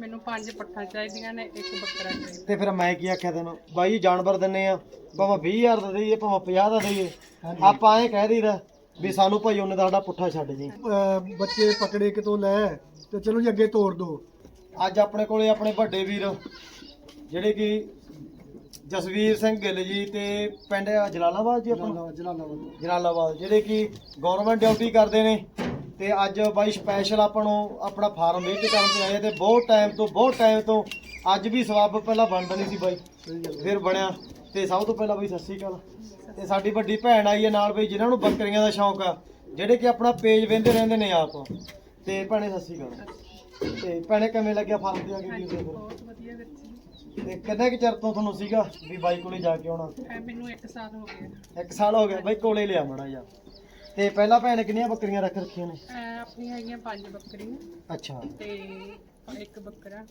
ਮੈਨੂੰ ਪੰਜ ਪੱਠਾ ਚਾਹੀਦੀਆਂ ਨੇ ਇੱਕ ਬੱਕਰਾ ਚਾਹੀਦਾ। ਤੇ ਫਿਰ ਮੈਂ ਕੀ ਆਖਿਆ ਤੈਨੂੰ? ਬਾਈ ਜਾਨਵਰ ਦਿੰਨੇ ਆ। ਭਾਵੇਂ 20000 ਦਾ ਦੇਈਏ ਭਾਵੇਂ 50 ਦਾ ਦੇਈਏ। ਆਪਾਂ ਐਂ ਕਹਿ ਦਈਦਾ ਵੀ ਸਾਨੂੰ ਭਾਈ ਉਹਨੇ ਦਾ ਸਾਡਾ ਪੁੱਠਾ ਛੱਡ ਜੀ। ਅਹ ਬੱਚੇ ਪਕੜੇ ਕਿਤੋਂ ਲੈ ਤੇ ਚਲੋ ਜੀ ਅੱਗੇ ਤੋੜ ਦੋ। ਅੱਜ ਆਪਣੇ ਕੋਲੇ ਆਪਣੇ ਵੱਡੇ ਵੀਰ ਜਿਹੜੇ ਕਿ ਜਸਵੀਰ ਸਿੰਘ ਗਿੱਲ ਜੀ ਤੇ ਪਿੰਡ ਜਲਾਲਾਬਾਦ ਜੀ ਆਪਣਾ? ਜਲਾਲਾਬਾਦ ਜਲਾਲਾਬਾਦ। ਜਿਹੜੇ ਕਿ ਗਵਰਨਮੈਂਟ ਡਿਊਟੀ ਕਰਦੇ ਨੇ। ਤੇ ਅੱਜ ਬਾਈ ਸਪੈਸ਼ਲ ਆਪਾਂ ਨੂੰ ਆਪਣਾ ਫਾਰਮ ਵਿਜ਼ਿਟ ਕਰਨ ਤੇ ਆਏ ਤੇ ਬਹੁਤ ਟਾਈਮ ਤੋਂ ਬਹੁਤ ਟਾਈਮ ਤੋਂ ਅੱਜ ਵੀ ਸਵਾਬ ਪਹਿਲਾਂ ਬਣਦਾ ਨਹੀਂ ਸੀ ਬਾਈ। ਫਿਰ ਬਣਿਆ। ਤੇ ਸਭ ਤੋਂ ਪਹਿਲਾਂ ਬਾਈ ਸਤਿ ਸ਼੍ਰੀ ਅਕਾਲ। ਤੇ ਸਾਡੀ ਵੱਡੀ ਭੈਣ ਆਈ ਹੈ ਨਾਲ ਬਈ ਜਿਨ੍ਹਾਂ ਨੂੰ ਬੱਕਰੀਆਂ ਦਾ ਸ਼ੌਂਕ ਆ ਜਿਹੜੇ ਕਿ ਆਪਣਾ ਪੇਜ ਵੇਂਦੇ ਰਹਿੰਦੇ ਨੇ ਆਪ। ਤੇ ਭੈਣੇ ਸਤਿ ਸ਼੍ਰੀ ਅਕਾਲ। ਤੇ ਭੈਣੇ ਕਿਵੇਂ ਲੱਗਿਆ ਫਾਰਮ ਤੇ ਆ ਕੇ ਕੋਲ? ਬਹੁਤ ਵਧੀਆ ਵੀਰ ਜੀ। ਤੇ ਕਿੰਨੇ ਕੁ ਚਿਰ ਤੋਂ ਤੁਹਾਨੂੰ ਸੀਗਾ ਵੀ ਬਾਈ ਕੋਲੇ ਜਾ ਕੇ ਆਉਣਾ? ਮੈਨੂੰ 1 ਸਾਲ ਹੋ ਗਿਆ ਇੱਕ ਸਾਲ ਹੋ ਗਿਆ। ਬਾਈ ਕੋਲੇ ਲਿਆ ਮੜਾ ਜਾ ਤੇ ਪਹਿਲਾਂ ਭੈਣ ਕਿੰਨੀਆਂ ਬੱਕਰੀਆਂ ਰੱਖ ਰੱਖੀਆਂ ਨੇ? ਇਹ ਆਪਣੀਆਂ ਹੈਗੀਆਂ ਪੰਜ ਬੱਕਰੀਆਂ। ਅੱਛਾ। ਤੇ ਇੱਕ ਬੱਕਰਾ।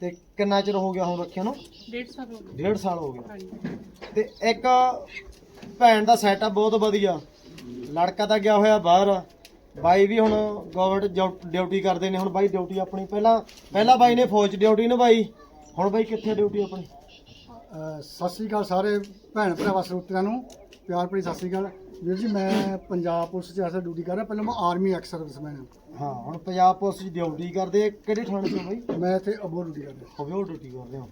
ਤੇ ਕਿੰਨਾ ਚਿਰ ਹੋ ਗਿਆ ਹੁਣ ਰੱਖਿਆ ਨੂੰ? 1.5 ਸਾਲ ਹੋ ਗਿਆ। ਡੇਢ ਸਾਲ ਹੋ ਗਿਆ। ਹਾਂਜੀ। ਤੇ ਇੱਕ ਭੈਣ ਦਾ ਸੈਟਅਪ ਬਹੁਤ ਵਧੀਆ। ਲੜਕਾ ਤਾਂ ਗਿਆ ਹੋਇਆ ਬਾਹਰ। ਬਾਈ ਵੀ ਹੁਣ ਗਵਰਨਮੈਂਟ ਡਿਊਟੀ ਕਰਦੇ ਨੇ। ਹੁਣ ਬਾਈ ਡਿਊਟੀ ਆਪਣੀ ਪਹਿਲਾਂ ਪਹਿਲਾਂ ਬਾਈ ਨੇ ਫੌਜ 'ਚ ਡਿਊਟੀ ਨਿਭਾਈ। ਹੁਣ ਬਾਈ ਕਿੱਥੇ ਡਿਊਟੀ ਆਪਣੀ? ਸਤਿ ਸ੍ਰੀ ਅਕਾਲ ਸਾਰੇ ਭੈਣ ਭਰਾਵਾਂ ਸਰੋਤਿਆਂ ਨੂੰ। ਪਿਆਰ ਭਰੀ ਸਤਿ ਸ੍ਰੀ ਅਕਾਲ। ਵੀਰ ਜੀ ਮੈਂ ਪੰਜਾਬ ਪੁਲਿਸ 'ਚ ਐਸਾ ਡਿਊਟੀ ਕਰ ਰਿਹਾ ਪਹਿਲਾਂ ਮੈਂ ਆਰਮੀ ਐਕਸ ਸਰਵਿਸਮੈਨ ਹਾਂ ਹਾਂ ਹੁਣ ਪੰਜਾਬ ਪੁਲਿਸ 'ਚ ਡਿਊਟੀ ਕਰਦੇ ਕਿਹੜੇ ਥਾਣੇ 'ਚ ਬਾਈ? ਮੈਂ ਇੱਥੇ ਅਬੋਰ ਡਿਊਟੀ ਕਰਦਾ ਹੋਵੇ ਉਹ ਡਿਊਟੀ ਕਰਦੇ ਹੋ।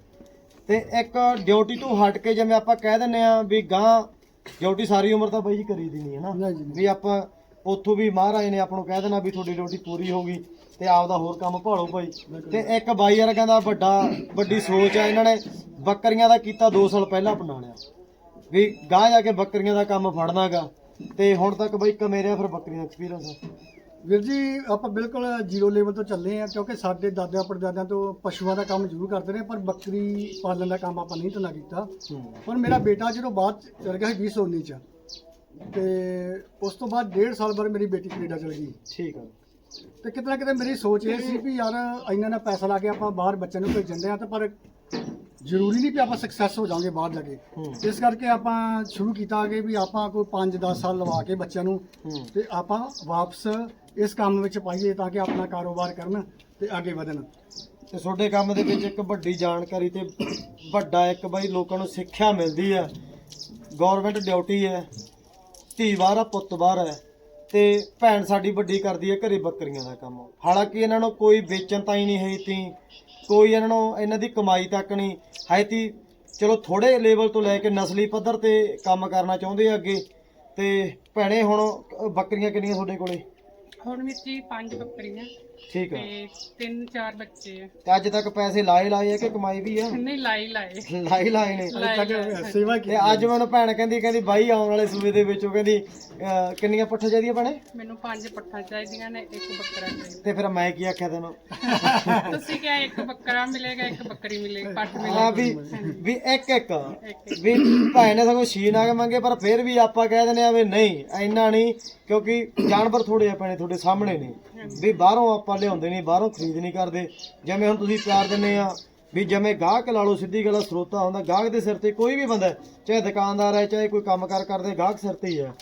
ਤੇ ਇੱਕ ਡਿਊਟੀ ਤੋਂ ਹਟ ਕੇ ਜਿਵੇਂ ਆਪਾਂ ਕਹਿ ਦਿੰਨੇ ਆ ਵੀ ਗਾਂ ਡਿਊਟੀ ਸਾਰੀ ਉਮਰ ਤਾਂ ਬਾਈ ਜੀ ਕਰੀ ਦੀ ਨਹੀਂ ਹੈ ਨਾ। ਨਹੀਂ ਜੀ, ਨਹੀਂ। ਵੀ ਆਪਾਂ ਉੱਥੋਂ ਵੀ ਮਹਾਰਾਜ ਨੇ ਆਪਾਂ ਨੂੰ ਕਹਿ ਦੇਣਾ ਵੀ ਤੁਹਾਡੀ ਡਿਊਟੀ ਪੂਰੀ ਹੋ ਗਈ ਤੇ ਆਪਦਾ ਹੋਰ ਕੰਮ ਭਾਲੋ ਭਾਈ ਤੇ ਇੱਕ ਬਾਈ ਵਰਗਾਂ ਦਾ ਵੱਡਾ ਵੱਡੀ ਸੋਚ ਆ ਇਹਨਾਂ ਨੇ ਬੱਕਰੀਆਂ ਦਾ ਕੀਤਾ 2 ਸਾਲ ਪਹਿਲਾਂ ਅਪਣਾ ਲਿਆ। ਵੀ ਗਾਂ ਜਾ ਕੇ ਬੱਕਰੀਆਂ ਦਾ ਕੰਮ ਫੜਨਾਗਾ। ਤੇ ਹੁਣ ਤੱਕ ਬਾਈ ਕਮੇਰਿਆ ਫਿਰ ਬੱਕਰੀਆਂ ਦਾ ਐਕਸਪੀਰੀਅੰਸ ਵੀਰ ਜੀ ਆਪਾਂ ਬਿਲਕੁਲ ਜ਼ੀਰੋ ਲੈਵਲ ਤੋਂ ਚੱਲੇ ਆ ਕਿਉਂਕਿ ਸਾਡੇ ਦਾਦਿਆਂ ਪੜਦਾਦਿਆਂ ਤੋਂ ਪਸ਼ੂਆਂ ਦਾ ਕੰਮ ਜ਼ਰੂਰ ਕਰਦੇ ਰਹੇ ਪਰ ਬੱਕਰੀ ਪਾਲਣ ਦਾ ਕੰਮ ਆਪਾਂ ਨਹੀਂ ਤਨਾ ਕੀਤਾ। ਪਰ ਮੇਰਾ ਬੇਟਾ ਜਦੋਂ ਬਾਅਦ ਚਲ ਗਿਆ ਸੀ 2019 ਚ ਤੇ ਉਸ ਤੋਂ ਬਾਅਦ ਡੇਢ ਸਾਲ ਬਾਅਦ ਮੇਰੀ ਬੇਟੀ ਕੈਨੇਡਾ ਚਲ ਗਈ। ਠੀਕ ਆ। ਤੇ ਕਿਤੇ ਨਾ ਕਿਤੇ ਮੇਰੀ ਸੋਚ ਇਹ ਸੀ ਵੀ ਯਾਰ ਇੰਨਾ ਨਾ ਪੈਸਾ ਲਾ ਕੇ ਆਪਾਂ ਬਾਹਰ ਬੱਚਿਆਂ ਨੂੰ ਭੇਜਣ ਦੇ ਆ ਤੇ ਪਰ ਜ਼ਰੂਰੀ ਨਹੀਂ ਵੀ ਆਪਾਂ ਸਕਸੈਸ ਹੋ ਜਾਵਾਂਗੇ ਬਾਹਰ ਜਾ ਕੇ। ਇਸ ਕਰਕੇ ਆਪਾਂ ਸ਼ੁਰੂ ਕੀਤਾ ਕਿ ਵੀ ਆਪਾਂ ਕੋਈ 5-10 ਸਾਲ ਲਵਾ ਕੇ ਬੱਚਿਆਂ ਨੂੰ ਤੇ ਆਪਾਂ ਵਾਪਸ ਇਸ ਕੰਮ ਵਿੱਚ ਪਾਈਏ ਤਾਂ ਕਿ ਆਪਣਾ ਕਾਰੋਬਾਰ ਕਰਨ ਤੇ ਅੱਗੇ ਵਧਣ। ਤੇ ਤੁਹਾਡੇ ਕੰਮ ਦੇ ਵਿੱਚ ਇੱਕ ਵੱਡੀ ਜਾਣਕਾਰੀ ਤੇ ਵੱਡਾ ਇੱਕ ਬਾਈ ਲੋਕਾਂ ਨੂੰ ਸਿੱਖਿਆ ਮਿਲਦੀ ਹੈ। ਗਵਰਨਮੈਂਟ ਡਿਊਟੀ ਹੈ ਧੀ ਬਾਹਰ ਆ ਪੁੱਤ ਬਾਹਰ ਹੈ ਤੇ ਭੈਣ ਸਾਡੀ ਵੱਡੀ ਕਰਦੀ ਹੈ ਘਰੇ ਬੱਕਰੀਆਂ ਦਾ ਕੰਮ। ਹਾਲਾਂਕਿ ਇਹਨਾਂ ਨੂੰ ਕੋਈ ਵੇਚਣ ਤਾਂ ਹੀ ਨਹੀਂ ਹੈ ਤੀ। ਕੋਈ ਇਹਨਾਂ ਨੂੰ ਇਹਨਾਂ ਦੀ ਕਮਾਈ ਤੱਕ ਨਹੀਂ। ਹੈ ਚਲੋ ਥੋੜੇ ਲੈਵਲ ਤੋਂ ਲੈ ਕੇ ਨਸਲੀ ਪੱਧਰ ਤੇ ਕੰਮ ਕਰਨਾ ਚਾਹੁੰਦੇ ਆ ਅੱਗੇ। ਤੇ ਭੈਣੇ ਹੁਣ ਬੱਕਰੀਆਂ ਕਿੰਨੀਆਂ ਤੁਹਾਡੇ ਕੋਲੇ? ਹੁਣ ਵਿੱਚ ਪੰਜ ਬੱਕਰੀਆਂ। ਠੀਕ ਹੈ ਤੇ ਤਿੰਨ ਚਾਰ ਬੱਚੇ ਆ। ਤੇ ਅੱਜ ਤੱਕ ਪੈਸੇ ਲਾਏ ਲਾਏ ਆ ਕਿ ਕਮਾਈ ਵੀ ਆ? ਨਹੀਂ ਲਾਈ ਲਾਏ। ਲਾਏ ਲਾਏ ਨੇ। ਲਾਏ ਲਾਏ। ਸੇਵਾ ਤੇ ਅੱਜ ਮੈਨੂੰ ਭੈਣ ਕਹਿੰਦੀ ਕਹਿੰਦੀ ਬਾਈ ਆਉਣ ਵਾਲੇ ਸੂਬੇ ਦੇ ਵਿੱਚ ਉਹ ਕਹਿੰਦੀ ਅਹ, ਕਿੰਨੀਆਂ ਪੱਠਾ ਚਾਹੀਦੀਆਂ ਭੈਣੇ? ਮੈਨੂੰ ਪੰਜ ਪੱਠਾ ਚਾਹੀਦੀਆਂ ਨੇ ਇੱਕ ਬੱਕਰਾ ਚਾਹੀਦਾ। ਤੇ ਫਿਰ ਮੈਂ ਕੀ ਆਖਿਆ ਤੈਨੂੰ? ਤੁਸੀਂ ਕਿਹਾ ਇੱਕ ਬੱਕਰਾ ਮਿਲੇਗਾ ਇੱਕ ਬੱਕਰੀ ਮਿਲੇਗੀ ਪੱਠ ਹਾਂ ਮਿਲੇਗੀ ਵੀ ਵੀ ਇੱਕ ਇੱਕ। ਇੱਕ ਵੀ ਭਾਈ ਨੇ ਸਗੋਂ ਛੀ ਨਾਗ ਮੰਗੇ ਪਰ ਫਿਰ ਵੀ ਆਪਾਂ ਕਹਿ ਦਿੰਦੇ ਆ ਵੀ ਨਹੀਂ ਇੰਨਾ ਨਹੀਂ ਕਿਉਂਕਿ ਜਾਨਵਰ ਥੋੜੇ ਆ ਪੈਣੇ ਤੁਹਾਡੇ ਸਾਹਮਣੇ ਨੇ। ਵੀ ਬਾਹਰੋਂ ਆਪਾਂ ਲਿਆਉਂਦੇ ਨਹੀਂ ਬਾਹਰੋਂ ਖਰੀਦ ਨਹੀਂ ਕਰਦੇ। ਜਿਵੇਂ ਹੁਣ ਤੁਸੀਂ ਪਿਆਰ ਦਿੰਦੇ ਆ ਵੀ ਜਿਵੇਂ ਗਾਹਕ ਲਾ ਲਓ ਸਿੱਧੀ ਗੱਲ ਆ, ਸਰੋਤਾ ਹੁੰਦਾ ਗਾਹਕ ਦੇ ਸਿਰ ਤੇ ਕੋਈ ਵੀ ਬੰਦਾ ਚਾਹੇ ਦੁਕਾਨਦਾਰ ਹੈ ਚਾਹੇ ਕੋਈ ਕੰਮਕਾਰ ਕਰਦੇ ਗਾਹਕ ਸਿਰ ਤੇ ਹੀ ਹੈ।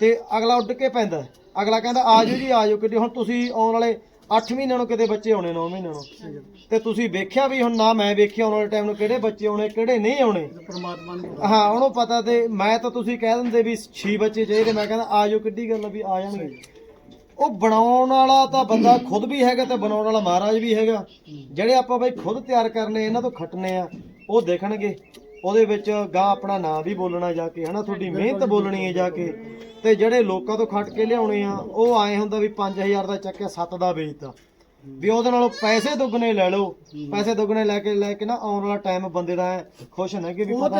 ਤੇ ਅਗਲਾ ਉੱਡ ਕੇ ਪੈਂਦਾ। ਅਗਲਾ ਕਹਿੰਦਾ ਆਜੋ ਜੀ ਆਜੋ ਕਿਤੇ ਹੁਣ ਤੁਸੀਂ ਆਉਣ ਵਾਲੇ 8 ਮਹੀਨਿਆਂ ਨੂੰ ਕਿਤੇ ਬੱਚੇ ਆਉਣੇ 9 ਮਹੀਨਿਆਂ ਨੂੰ। ਤੇ ਤੁਸੀਂ ਵੇਖਿਆ ਵੀ ਹੁਣ ਨਾ ਮੈਂ ਵੇਖਿਆ ਆਉਣ ਵਾਲੇ ਟਾਈਮ ਨੂੰ ਕਿਹੜੇ ਬੱਚੇ ਆਉਣੇ ਕਿਹੜੇ ਨਹੀਂ ਆਉਣੇ। ਪਰਮਾਤਮਾ ਨੂੰ ਹਾਂ ਉਹਨੂੰ ਪਤਾ ਤੇ ਮੈਂ ਤਾਂ ਤੁਸੀਂ ਕਹਿ ਦਿੰਦੇ ਵੀ 6 ਬੱਚੇ ਚਾਹੀਦੇ ਮੈਂ ਕਹਿੰਦਾ ਆਜੋ ਕਿੱਡੀ ਗੱਲ ਆ ਵੀ ਆ ਜਾਣਗੇ। ਉਹ ਬਣਾਉਣ ਵਾਲਾ ਤਾਂ ਬੰਦਾ ਖੁਦ ਵੀ ਹੈਗਾ ਤੇ ਬਣਾਉਣ ਵਾਲਾ ਮਹਾਰਾਜ ਵੀ ਹੈਗਾ। ਜਿਹੜੇ ਆਪਾਂ ਬਈ ਖੁਦ ਤਿਆਰ ਕਰਨੇ ਇਹਨਾਂ ਤੋਂ ਖੱਟਨੇ ਆ ਉਹ ਦੇਖਣਗੇ। ਉਹਦੇ ਵਿੱਚ ਗਾਂ ਆਪਣਾ ਨਾਂ ਵੀ ਬੋਲਣਾ ਜਾ ਕੇ ਹਨਾ ਤੁਹਾਡੀ ਮਿਹਨਤ ਬੋਲਣੀ ਹੈ ਜਾ ਕੇ। ਤੇ ਜਿਹੜੇ ਲੋਕਾਂ ਤੋਂ ਖੱਟ ਕੇ ਲਿਆਉਣੇ ਆ ਉਹ ਆਏ ਹੁੰਦਾ ਵੀ 5000 ਦਾ ਚੱਕਿਆ 7 ਦਾ ਵੇਚਤਾ। ਵੀ ਉਹਦੇ ਨਾਲੋਂ ਪੈਸੇ ਦੁੱਗਣੇ ਲੈ ਲਓ। ਪੈਸੇ ਦੁੱਗਣੇ ਲੈ ਕੇ ਲੈ ਕੇ ਨਾ ਆਉਣ ਵਾਲਾ ਟਾਈਮ ਬੰਦੇ ਦਾ ਖੁਸ਼ ਨਾ ਕਿ ਵੀ ਪਤਾ